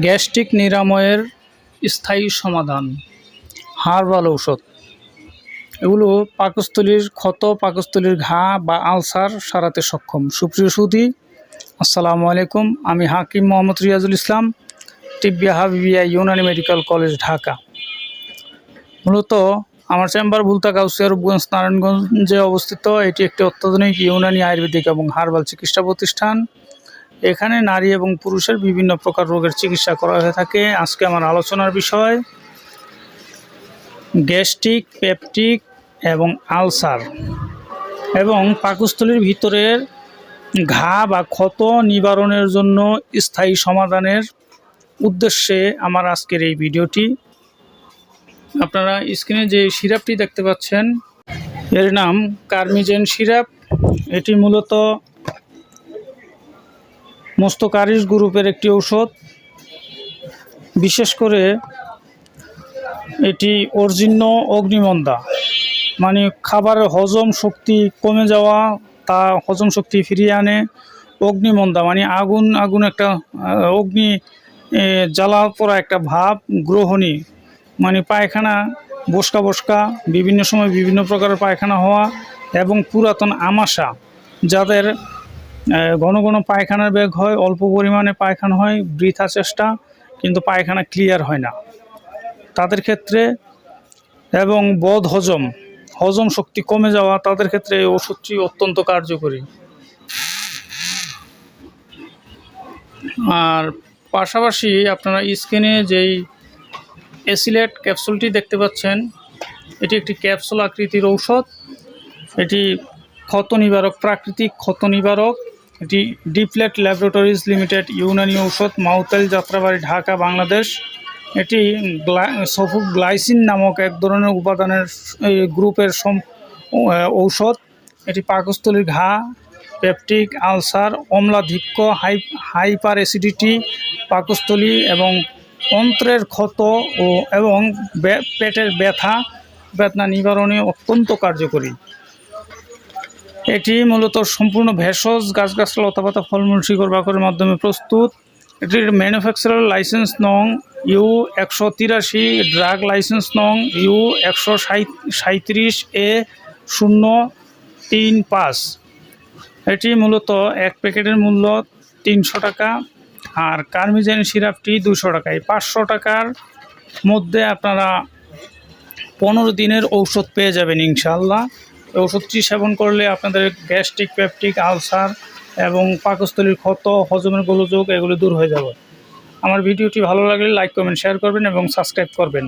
Gastric নিরাময়ের স্থায়ী সমাধান। হার্বাল ঔষধ। এগুলো পাকস্থলীর ক্ষত, পাকস্থলীর ঘা বা আলসার সারাতে সক্ষম। সুপ্রিয় সুধি, আসসালামু আলাইকুম। আমি হাকিম মোহাম্মদ রিয়াজুল ইসলাম টিবিয়া হাবিবিয়া ইউনানি মেডিকেল কলেজ, ঢাকা। মূলত আমার চেম্বার ভুলতা গাউসিয়া, রূপগঞ্জ, নারায়ণগঞ্জে অবস্থিত। এটি একটি অত্যাধুনিক ইউনানি আয়ুর্বেদিক এবং হার্বাল চিকিৎসা প্রতিষ্ঠান। এখানে নারী এবং পুরুষের বিভিন্ন প্রকার রোগের চিকিৎসা করা হয়ে থাকে। আজকে আমার আলোচনার বিষয়, গ্যাস্ট্রিক, পেপটিক এবং আলসার এবং পাকস্থলীর ভিতরের ঘা বা ক্ষত নিবারণের জন্য স্থায়ী সমাধানের উদ্দেশ্যে আমার আজকের এই ভিডিওটি। আপনারা স্ক্রিনে যে সিরাপটি দেখতে পাচ্ছেন, এর নাম কার্মিজেন সিরাপ। এটি মূলত মোস্তকারিস গ্রুপের একটি ঔষধ। বিশেষ করে এটি অর্জিন্য অগ্নিমন্দা। মানে খাবারের হজম শক্তি কমে যাওয়া, তা হজম শক্তি ফিরিয়ে আনে অগ্নিমন্দা। মানে আগুন আগুন একটা অগ্নি জ্বালা পড়া একটা ভাব গ্রহণী। মানে পায়খানা বসকা বসকা, বিভিন্ন সময় বিভিন্ন প্রকারের পায়খানা হওয়া এবং পুরাতন আমাশা, যাদের ঘন ঘন পায়খানার বেগ হয়, অল্প পরিমাণে পায়খানা হয়, বৃথা চেষ্টা, কিন্তু পায়খানা ক্লিয়ার হয় না। তাদের ক্ষেত্রে এবং বদ হজম হজম শক্তি কমে যাওয়া তাদের ক্ষেত্রে এই ওষুধটি অত্যন্ত কার্যকরী। আর পাশাপাশি আপনারা স্ক্রিনে যেই এসিলেট ক্যাপসুলটি দেখতে পাচ্ছেন, এটি একটি ক্যাপসুল আকৃতির ঔষধ। এটি ক্ষত নিবারক, প্রাকৃতিক ক্ষত নিবারক। এটি ডিপ্লেট ল্যাবরেটরিজ লিমিটেড, ইউনানি ঔষধ মাউতাইল যাত্রাবাড়ি, ঢাকা, বাংলাদেশ। এটি সফুক গ্লাইসিন নামক এক ধরনের উপাদানের গ্রুপের ঔষধ। এটি পাকস্থলীর ঘা, পেপটিক, আলসার, অম্লাধিক্য, হাই হাইপার অ্যাসিডিটি পাকস্থলী এবং অন্ত্রের ক্ষত ও, এবং পেটের ব্যথা, বেদনা নিবারণে অত্যন্ত কার্যকরী। এটি মূলত সম্পূর্ণ ভেষজ, গাছগাছলা, লতাপাতা, ফলমূল, শিকড়, বাকরের মাধ্যমে প্রস্তুত। এটির ম্যানুফ্যাকচারার লাইসেন্স নং ইউ একশো তিরাশি ড্রাগ লাইসেন্স নং ইউ একশো সাঁত্রিশ এ শূন্য তিন পাঁচ। এটি মূলত এক প্যাকেটের মূল্য তিনশো টাকা আর কার্মিজেন সিরাপটি দুশো টাকা। এই পাঁচশো টাকার মধ্যে আপনারা পনেরো দিনের ঔষধ পেয়ে যাবেন ইনশাল্লাহ ওষুধটি সেবন করলে আপনাদের গ্যাস্ট্রিক পেপটিক আলসার এবং পাকস্থলীর ক্ষত, হজমের গোলযোগ এগুলো দূর হয়ে যাবে। আমার ভিডিওটি ভালো লাগলে লাইক, কমেন্ট, শেয়ার করবেন এবং সাবস্ক্রাইব করবেন।